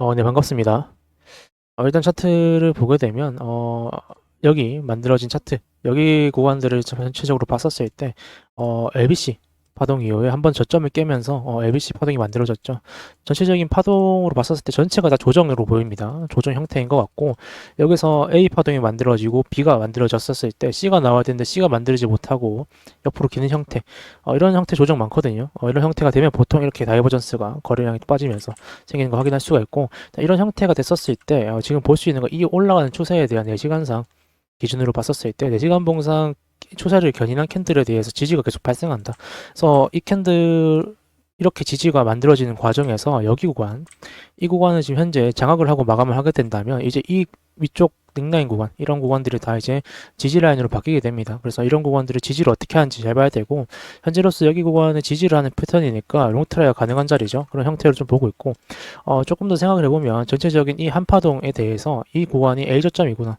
어, 네, 반갑습니다. 어, 일단 차트를 보게 되면, 어, 여기 만들어진 차트, 여기 구간들을 전체적으로 봤었을 때, 어, LBC 파동 이후에 한 번 저점을 깨면서, 어, LBC 파동이 만들어졌죠. 전체적인 파동으로 봤었을 때 전체가 다 조정으로 보입니다. 조정 형태인 것 같고, 여기서 A 파동이 만들어지고 B가 만들어졌었을 때 C가 나와야 되는데 C가 만들지 못하고 옆으로 기는 형태, 어, 이런 형태 조정 많거든요. 어, 이런 형태가 되면 보통 이렇게 다이버전스가 거래량이 빠지면서 생기는 거 확인할 수가 있고 자, 이런 형태가 됐었을 때 어, 지금 볼 수 있는 거 이 올라가는 추세에 대한 4시간상 기준으로 봤었을 때 4시간 봉상 추세를 견인한 캔들에 대해서 지지가 계속 발생한다. 그래서 이 캔들 이렇게 지지가 만들어지는 과정에서 여기 구간 이 구간은 지금 현재 장악을 하고 마감을 하게 된다면 이제 이 위쪽 넥라인 구간 이런 구간들이 다 이제 지지 라인으로 바뀌게 됩니다. 그래서 이런 구간들을 지지를 어떻게 하는지 잘 봐야 되고 현재로서 여기 구간에 지지를 하는 패턴이니까 롱트라이가 가능한 자리죠. 그런 형태로 좀 보고 있고 어, 조금 더 생각을 해보면 전체적인 이 한파동에 대해서 이 구간이 A 저점이구나.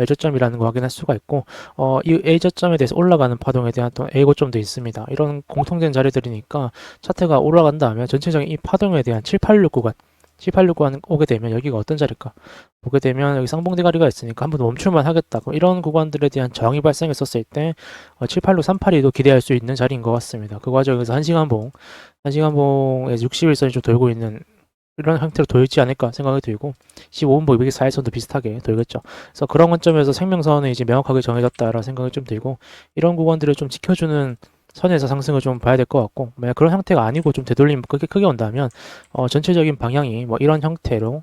A 저점이라는 거 확인할 수가 있고 어, 이 A 저점에 대해서 올라가는 파동에 대한 또 A 고점도 있습니다. 이런 공통된 자리들이니까 차트가 올라간다 하면 전체적인 이 파동에 대한 786 구간 786 구간 오게 되면 여기가 어떤 자리일까? 보게 되면 여기 쌍봉대가리가 있으니까 한번 멈출만 하겠다. 그럼 이런 구간들에 대한 저항이 발생했었을 때 어, 786, 382도 기대할 수 있는 자리인 것 같습니다. 그 과정에서 1시간 봉, 1시간 봉에서 60일선이 좀 돌고 있는 이런 형태로 돌지 않을까 생각이 들고 15분 보이기 4일선도 비슷하게 돌겠죠. 그래서 그런 관점에서 생명선은 이제 명확하게 정해졌다라는 생각이 좀 들고 이런 구간들을 좀 지켜주는 선에서 상승을 좀 봐야 될 것 같고 만약 그런 형태가 아니고 좀 되돌림 크게 크게 온다면 어, 전체적인 방향이 뭐 이런 형태로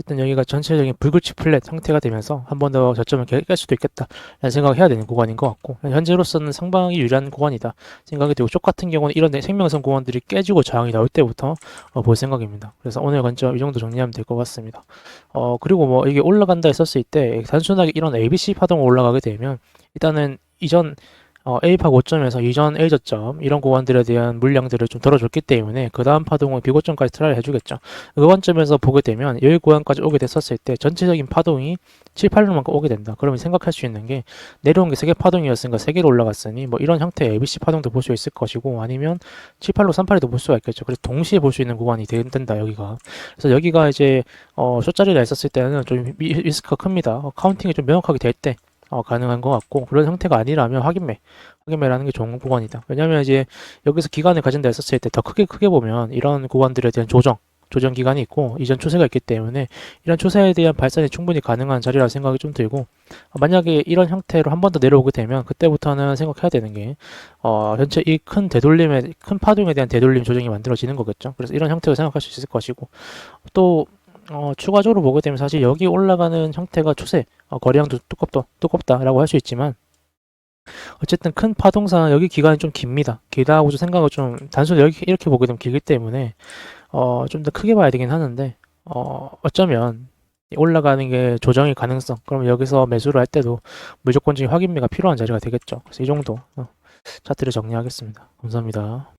어쨌든 여기가 전체적인 불규칙 플랫 형태가 되면서 한 번 더 저점을 깰깰 수도 있겠다라는 생각을 해야 되는 구간인 것 같고 현재로서는 상방이 유리한 구간이다 생각이 들고 쪽 같은 경우는 이런 생명선 구간들이 깨지고 저항이 나올 때부터 어, 볼 생각입니다. 그래서 오늘 관점 이 정도 정리하면 될 것 같습니다. 어 그리고 뭐 이게 올라간다 했었을 때 단순하게 이런 ABC 파동 올라가게 되면 일단은 이전 어, A파 고점에서 이전 A 저점 이런 구간들에 대한 물량들을 좀 덜어줬기 때문에 그 다음 파동은 B 고점까지 트라이를 해주겠죠. 그 관점에서 보게 되면 여기 구간까지 오게 됐었을 때 전체적인 파동이 7, 8로 만큼 오게 된다. 그러면 생각할 수 있는 게 내려온 게 세 개 파동이었으니까 세 개로 올라갔으니 뭐 이런 형태의 ABC 파동도 볼 수 있을 것이고 아니면 7, 8로 3, 8에도 볼 수가 있겠죠. 그래서 동시에 볼 수 있는 구간이 된- 된다 여기가. 그래서 여기가 이제 어, 쇼자리가 있었을 때는 좀 리- 리스크가 큽니다. 어, 카운팅이 좀 명확하게 될 때. 어, 가능한 것 같고 그런 형태가 아니라면 확인매 확인매라는 게 좋은 구간이다. 왜냐하면 이제 여기서 기간을 가진다 했었을 때 더 크게 크게 보면 이런 구간들에 대한 조정 조정 기간이 있고 이전 추세가 있기 때문에 이런 추세에 대한 발산이 충분히 가능한 자리라 생각이 좀 들고 어, 만약에 이런 형태로 한 번 더 내려오게 되면 그때부터는 생각해야 되는 게 어, 전체 이큰 되돌림에 큰 파동에 대한 되돌림 조정이 만들어지는 거겠죠. 그래서 이런 형태로 생각할 수 있을 것이고 또 어, 추가적으로 보게 되면 사실 여기 올라가는 형태가 추세 어, 거래량도 두껍다, 두껍다라고 할 수 있지만 어쨌든 큰 파동상 여기 기간이 좀 깁니다. 길다고 좀 생각을 좀 단순히 이렇게, 이렇게 보게 되면 길기 때문에 어, 좀 더 크게 봐야 되긴 하는데 어, 어쩌면 올라가는 게 조정의 가능성 그럼 여기서 매수를 할 때도 무조건적인 확인매가 필요한 자리가 되겠죠. 그래서 이 정도 어, 차트를 정리하겠습니다. 감사합니다.